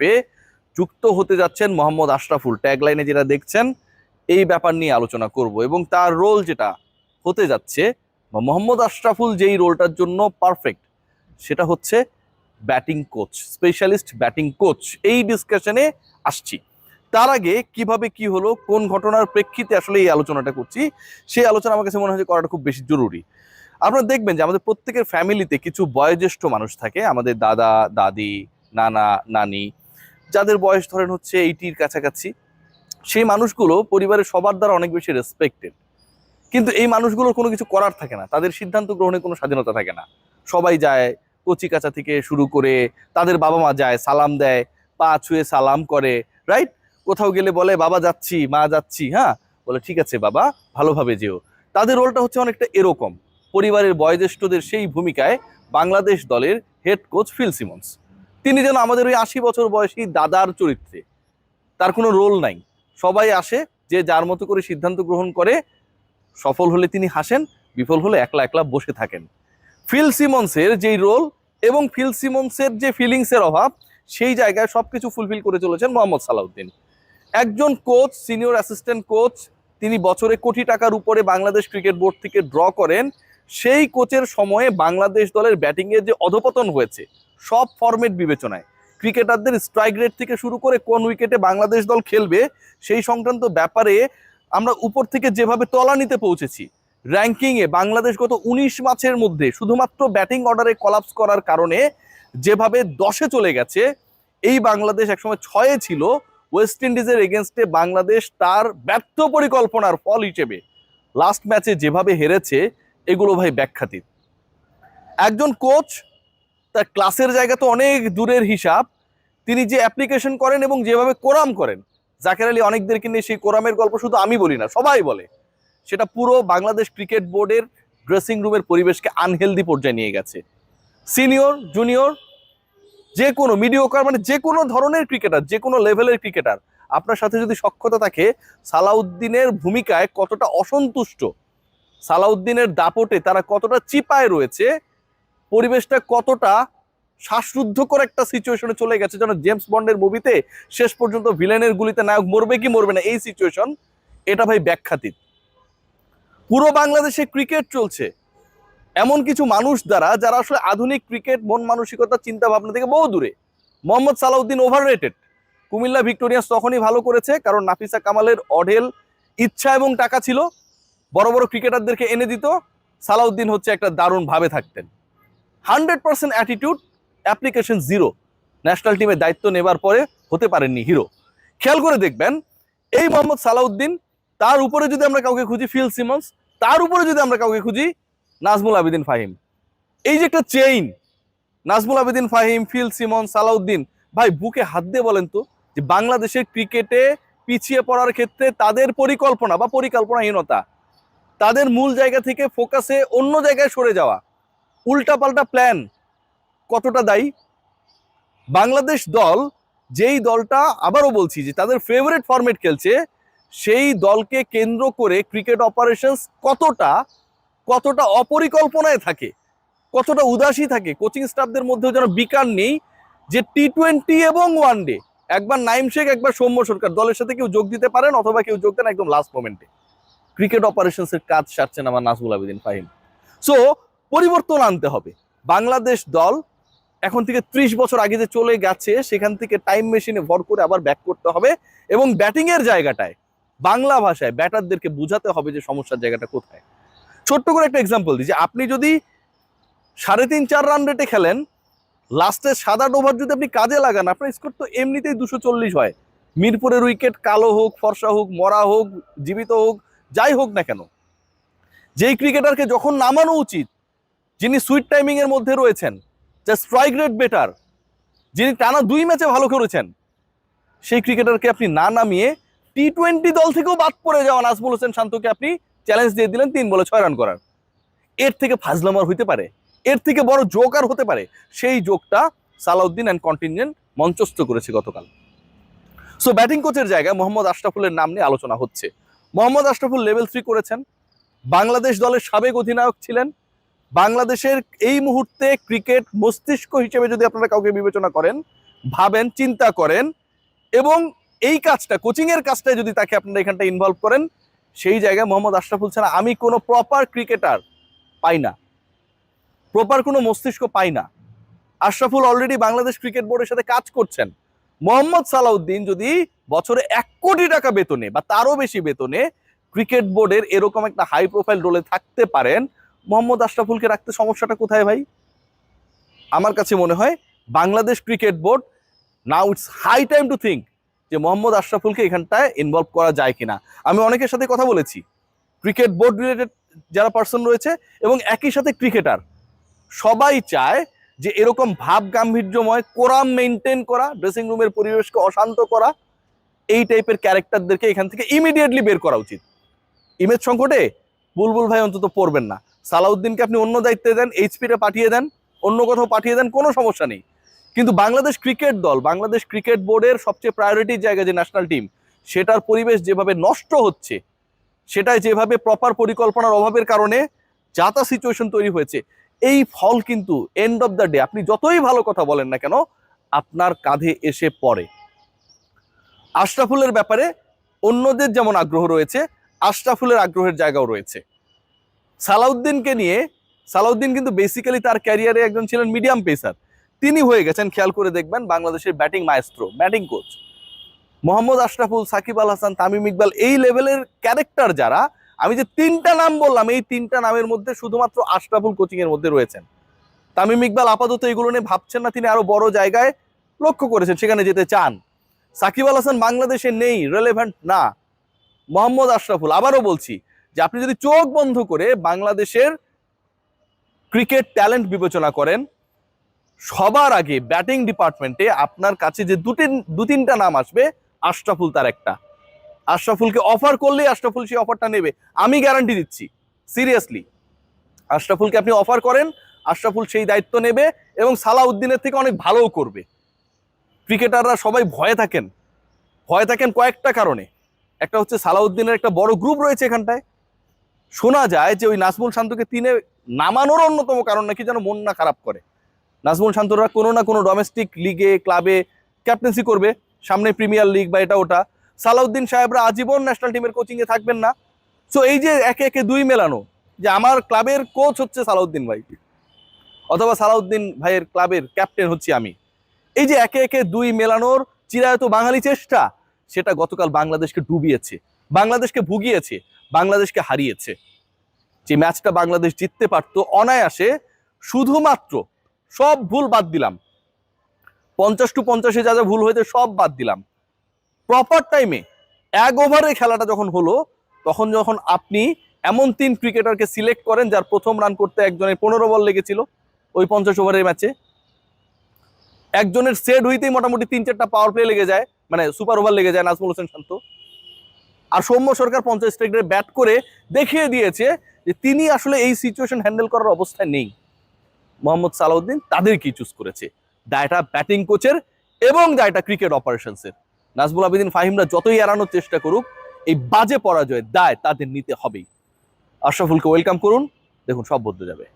পেয়ে যুক্ত হতে যাচ্ছেন মোহাম্মদ আশরাফুল ট্যাগলাইনে যেটা দেখছেন, এই ব্যাপার নিয়ে আলোচনা করব এবং তার রোল যেটা হতে যাচ্ছে, বা মোহাম্মদ আশরাফুল যেই রোলটার জন্য পারফেক্ট সেটা হচ্ছে batting coach specialist batting coach এই ডিসকাশনে আসছি। তার আগে কীভাবে কি হলো, কোন ঘটনার প্রেক্ষিতে আসলে এই আলোচনাটা করছি, সেই আলোচনা আমার কাছে মনে হয় করাটা খুব বেশি জরুরি। আপনারা দেখবেন যে আমাদের প্রত্যেকের ফ্যামিলিতে কিছু বয়োজ্যেষ্ঠ মানুষ থাকে, আমাদের দাদা, দাদি, নানা, নানি যাদের বয়স ধরেন হচ্ছে এইটির কাছাকাছি, সেই মানুষগুলো পরিবারের সবার দ্বারা অনেক বেশি রেসপেক্টেড কিন্তু এই মানুষগুলোর কোনো কিছু করার থাকে না। তাদের সিদ্ধান্ত গ্রহণের কোনো স্বাধীনতা থাকে না। সবাই যায় কচি কাচা থেকে শুরু করে তাদের বাবা মা যায়, সালাম দেয়, পা ছুঁয়ে সালাম করে রাইট কোথাও গেলে বলে, বাবা, যাচ্ছি, মা, যাচ্ছি। হ্যাঁ? বলে, ঠিক আছে, বাবা, ভালোভাবে যেও। তাদের রোলটা হচ্ছে অনেকটা এরকম। পরিবারের বয়োজ্যেষ্ঠদের সেই ভূমিকায় বাংলাদেশ দলের হেড কোচ ফিল সিমন্স। তিনি যেন আমাদের ওই আশি বছর বয়সী দাদার চরিত্রে, তার কোনো রোল নাই। সবাই আসে, যে যার মতো করে সিদ্ধান্ত গ্রহণ করে, সফল হলে তিনি হাসেন, বিফল হলে একলা একলা বসে থাকেন। ফিল সিমন্সের যেই রোল এবং ফিল সিমন্সের যে ফিলিংসের অভাব, সেই জায়গায় সব কিছু ফুলফিল করে চলেছেন মোহাম্মদ সালাউদ্দিন। একজন কোচ সিনিয়র অ্যাসিস্ট্যান্ট কোচ তিনি বছরে কোটি টাকার উপরে বাংলাদেশ ক্রিকেট বোর্ড থেকে ড্র করেন। সেই কোচের সময়ে বাংলাদেশ দলের ব্যাটিংয়ের যে অধপতন হয়েছে সব ফরম্যাট বিবেচনায়। ক্রিকেটারদের স্ট্রাইক রেট থেকে শুরু করে কোন উইকেটে বাংলাদেশ দল খেলবে, সেই সংক্রান্ত ব্যাপারে আমরা উপর থেকে যেভাবে তলানিতে পৌঁছেছি র্যাঙ্কিংয়ে বাংলাদেশ গত উনিশ ম্যাচের মধ্যে শুধুমাত্র ব্যাটিং অর্ডারে কলাপস করার কারণে যেভাবে দশে চলে গেছে, এই বাংলাদেশ একসময় ছয়ে ছিল ওয়েস্ট ইন্ডিজের এগেনস্টে বাংলাদেশ তার ব্যর্থ পরিকল্পনার ফল হিসেবে লাস্ট ম্যাচে যেভাবে হেরেছে, এগুলো ভাই ব্যাখ্যাতীত। একজন কোচ তার ক্লাসের জায়গা তো অনেক দূরের হিসাব। তিনি যে অ্যাপ্লিকেশন করেন এবং যেভাবে কোরাম করেন, জাকের আলী অনেকদেরকে নিয়ে সেই কোরামের গল্প শুধু আমি বলি না, সবাই বলে। সেটা পুরো বাংলাদেশ ক্রিকেট বোর্ডের ড্রেসিং রুমের পরিবেশকে আনহেলদি পর্যায়ে নিয়ে গেছে। সিনিয়র জুনিয়র যে কোনো মিডিওকার মানে যে কোনো ধরনের ক্রিকেটার যে কোনো লেভেলের ক্রিকেটার আপনার সাথে যদি সক্ষতা থাকে, সালাউদ্দিনের ভূমিকায় কতটা অসন্তুষ্ট, সালাউদ্দিনের দাপটে তারা কতটা চিপায় রয়েছে পরিবেশটা কতটা শ্বাসরুদ্ধকর একটা সিচুয়েশনে চলে গেছে। যেন জেমস বন্ডের মুভিতে শেষ পর্যন্ত ভিলেনের গুলিতে নায়ক মরবে কি মরবে না, এই সিচুয়েশন এটা ভাই ব্যাখ্যাতীত। পুরো বাংলাদেশে ক্রিকেট চলছে। এমন কিছু মানুষ দ্বারা, যারা আসলে আধুনিক ক্রিকেট মন মানসিকতা চিন্তা ভাবনা থেকে বহু দূরে। Mohammad Salauddin overrated Comilla Victorians তখনই ভালো করেছে, কারণ নাফিসা কামালের অঢেল ইচ্ছা এবং টাকা ছিল। বড় বড় ক্রিকেটারদেরকে এনে দিত। সালাউদ্দিন হচ্ছে একটা দারুণ ভাবে থাকতেন। Hundred percent attitude application zero national টিমের দায়িত্ব নেবার পরে হতে পারেননি হিরো খেয়াল করে দেখবেন, এই মোহাম্মদ সালাউদ্দিন, তার উপরে যদি আমরা কাউকে খুঁজি, ফিল সিমন্স, তার উপরে যদি আমরা কাউকে খুঁজি, নাজমুল আবেদিন ফাহিম। এই যে একটা chain Nazmul Abedin Fahim, Phil Simmons Salahuddin, ভাই বুকে হাত দিয়ে বলেন তো যে বাংলাদেশের ক্রিকেটে পিছিয়ে পড়ার ক্ষেত্রে তাদের পরিকল্পনা বা পরিকল্পনাহীনতা, তাদের মূল জায়গা থেকে ফোকাসে অন্য জায়গায় সরে যাওয়া উল্টাপাল্টা প্ল্যান কতটা দায়ী? বাংলাদেশ দল, যেই দলটা আবারও বলছি যে তাদের ফেভারিট ফরম্যাট খেলছে, সেই দলকে কেন্দ্র করে ক্রিকেট অপারেশনস কতটা কতটা অপরিকল্পনায় থাকে, কতটা উদাসী থাকে কোচিং স্টাফদের মধ্যেও যেন বিকার নেই, যে টি টোয়েন্টি এবং ওয়ান ডে একবার নাইম শেখ, একবার সৌম্য সরকার, দলের সাথে কেউ যোগ দিতে পারেন অথবা কেউ যোগ দেন একদম লাস্ট মোমেন্টে ক্রিকেট অপারেশনস এর কাজ সারছেন আমার নাজমুল আবেদিন ফাহিম। সো পরিবর্তন আনতে হবে। বাংলাদেশ দল এখন থেকে ত্রিশ বছর আগে যে চলে গেছে, সেখান থেকে টাইম মেশিনে ভর করে আবার ব্যাক করতে হবে এবং ব্যাটিং এর জায়গাটায়, বাংলা ভাষায় ব্যাটারদেরকে বোঝাতে হবে যে সমস্যার জায়গাটা কোথায়। ছোট্ট করে একটা এক্সাম্পল দিই যে আপনি যদি সাড়ে তিন, চার রান রেটে খেলেন লাস্টের সাত, আট ওভার যদি আপনি কাজে লাগান, আপনার স্কোর তো এমনিতেই দুশো চল্লিশ হয়। মিরপুরের উইকেট কালো হোক, ফর্সা হোক, মরা হোক, জীবিত হোক, যাই হোক না কেন, যেই ক্রিকেটারকে যখন নামানো উচিত যিনি সুইট টাইমিং এর মধ্যে রয়েছেন, যে স্ট্রাইক রেট বেটার যিনি টানা দুই ম্যাচে ভালো করেছেন সেই ক্রিকেটারকে আপনি না নামিয়ে টি টোয়েন্টি দল থেকেও বাদ পড়ে যাওয়া নাজমুল হোসেন শান্তকে আপনি চ্যালেঞ্জ দিয়ে দিলেন তিন বলে ছয় রান করার। এর থেকে ফাজলামার হইতে পারে, এর থেকে বড় যোগ আর হতে পারে, সেই জোকটা সালাউদ্দিন অ্যান্ড কন্টিনজেন্ট মঞ্চস্থ করেছে গতকাল। সো ব্যাটিং কোচের জায়গায় মোহাম্মদ আশরাফুলের নাম নিয়ে আলোচনা হচ্ছে। মোহাম্মদ আশরাফুল লেভেল থ্রি করেছেন, বাংলাদেশ দলের সাবেক অধিনায়ক ছিলেন বাংলাদেশের এই মুহূর্তে ক্রিকেট মস্তিষ্ক হিসেবে যদি আপনারা কাউকে বিবেচনা করেন, ভাবেন, চিন্তা করেন এবং এই কাজটা কোচিং এর কাজটা যদি তাকে আপনারা এখানটা ইনভলভ করেন, সেই জায়গায় মোহাম্মদ আশরাফুল ছাড়া আমি কোনো প্রপার ক্রিকেটার পাই না। প্রপার কোনো মস্তিষ্ক পাই না। আশরাফুল অলরেডি বাংলাদেশ ক্রিকেট বোর্ডের সাথে কাজ করছেন। মোহাম্মদ সালাউদ্দিন যদি বছরে এক কোটি টাকা বেতনে বা তারও বেশি বেতনে ক্রিকেট বোর্ডের এরকম একটা হাই প্রোফাইল রোলে থাকতে পারেন মোহাম্মদ আশরাফুলকে রাখতে সমস্যাটা কোথায় ভাই? আমার কাছে মনে হয় Bangladesh cricket board now it's high time to think যে মোহাম্মদ আশরাফুলকে এখানটায় ইনভলভ করা যায় কিনা। আমি অনেকের সাথে কথা বলেছি, ক্রিকেট বোর্ড রিলেটেড যারা পার্সন রয়েছে এবং একই সাথে ক্রিকেটার সবাই চায় যে এরকম ভাব গাম্ভীর্যময় কোরাম মেনটেন করা ড্রেসিং রুমের পরিবেশকে অশান্ত করা, এই টাইপের ক্যারেক্টারদেরকে এখান থেকে ইমিডিয়েটলি বের করা উচিত। ইমেজ সংকটে বুলবুল ভাই অন্তত পড়বেন না। সালাউদ্দিনকে আপনি অন্য দায়িত্বে দেন এইচপিতে পাঠিয়ে দেন, অন্য কোথাও পাঠিয়ে দেন, কোনো সমস্যা নেই। কিন্তু বাংলাদেশ ক্রিকেট দল, বাংলাদেশ ক্রিকেট বোর্ডের সবচেয়ে প্রায়োরিটির জায়গা যে ন্যাশনাল টিম সেটার পরিবেশ যেভাবে নষ্ট হচ্ছে, সেটাই যেভাবে প্রপার পরিকল্পনার অভাবের কারণে যাতা সিচুয়েশন তৈরি হয়েছে, এই ফল কিন্তু এন্ড অফ দ্য ডে আপনি যতই ভালো কথা বলেন না কেন, আপনার কাঁধে এসে পড়ে। আশরাফুলের ব্যাপারে অন্যদের যেমন আগ্রহ রয়েছে, আশরাফুলের আগ্রহের জায়গাও রয়েছে। সালাউদ্দিনকে নিয়ে, সালাউদ্দিন কিন্তু বেসিক্যালি তার ক্যারিয়ারে একজন ছিলেন মিডিয়াম পেসার তিনি হয়ে গেছেন, খেয়াল করে দেখবেন, বাংলাদেশের batting maestro batting coach Mohammad Ashraful, Shakib Al Hasan, Tamim Iqbal, এই লেভেলের ক্যারেক্টার যারা, আমি যে তিনটা নাম বললাম, এই তিনটা নামের মধ্যে শুধুমাত্র আশরাফুল কোচিং এর মধ্যে রয়েছেন। তামিম ইকবাল আপাতত এগুলো নিয়ে ভাবছেন না, তিনি আরও বড় জায়গায় লক্ষ্য করেছেন, সেখানে যেতে চান। সাকিব আল হাসান বাংলাদেশে নেই রেলেভেন্ট না। মোহাম্মদ আশরাফুল, আবারও বলছি যে আপনি যদি চোখ বন্ধ করে বাংলাদেশের ক্রিকেট ট্যালেন্ট বিবেচনা করেন, সবার আগে ব্যাটিং ডিপার্টমেন্টে আপনার কাছে যে দুটি, দু তিনটা নাম আসবে, আশরাফুল তার একটা। আশরাফুলকে অফার করলেই আশরাফুল সেই অফারটা নেবে। আমি গ্যারান্টি দিচ্ছি সিরিয়াসলি আশরাফুলকে আপনি অফার করেন, আশরাফুল সেই দায়িত্ব নেবে এবং সালাউদ্দিনের থেকে অনেক ভালোও করবে। ক্রিকেটাররা সবাই ভয়ে থাকেন। ভয়ে থাকেন কয়েকটা কারণে। একটা হচ্ছে সালাউদ্দিনের একটা বড় গ্রুপ রয়েছে এখানটায়। শোনা যায় যে ওই নাজমুল শান্তকে তিনে নামানোর অন্যতম কারণ নাকি যেন মন না খারাপ করে। নাজমুল শান্তরা কোনো না কোনো ডোমেস্টিক লিগে ক্লাবে ক্যাপ্টেন্সি করবে, সামনে প্রিমিয়ার লিগ বা এটা ওটা। সালাউদ্দিন সাহেবরা আজীবন ন্যাশনাল টিমের কোচিংয়ে থাকবেন না। সো এই যে একে একে দুই মেলানো, যে আমার ক্লাবের কোচ হচ্ছে সালাউদ্দিন ভাই। অথবা সালাউদ্দিন ভাইয়ের ক্লাবের ক্যাপ্টেন হচ্ছি আমি। এই যে একে একে দুই মেলানোর চিরায়ত বাঙালি চেষ্টা, সেটা গতকাল বাংলাদেশকে ডুবিয়েছে, বাংলাদেশকে ভুগিয়েছে। বাংলাদেশকে হারিয়েছে। যে ম্যাচটা বাংলাদেশ জিততে পারতো অনায়াসে শুধুমাত্র সব ভুল বাদ দিলাম। পঞ্চাশ টু পঞ্চাশে যা যা ভুল হয়েছে সব বাদ দিলাম। প্রপার টাইমে এক ওভারে খেলাটা যখন হলো, তখন যখন আপনি এমন তিন ক্রিকেটারকে সিলেক্ট করেন যার প্রথম রান করতে একজনের পনেরো বল লেগেছিল ওই পঞ্চাশ ওভারের ম্যাচে একজনের সেট হইতেই মোটামুটি তিন চারটা পাওয়ার প্লে লেগে যায় মানে সুপার ওভার লেগে যায় নাজমুল হোসেন শান্ত। আর সৌম্য সরকার পঞ্চাশ স্ট্রাইকে ব্যাট করে দেখিয়ে দিয়েছে যে তিনি আসলে এই সিচুয়েশন হ্যান্ডেল করার অবস্থায় নেই। মোহাম্মদ সালাউদ্দিন তাদেরকেই চুজ করেছে। দায়টা ব্যাটিং কোচের এবং দায়টা ক্রিকেট অপারেশনসের নাজমুল আবেদিন ফাহিমরা যতই এড়ানোর চেষ্টা করুক, এই বাজে পরাজয়ের দায় তাদের নিতে হবেই। আশরাফুলকে ওয়েলকাম করুন, দেখুন সব বদলে যাবে।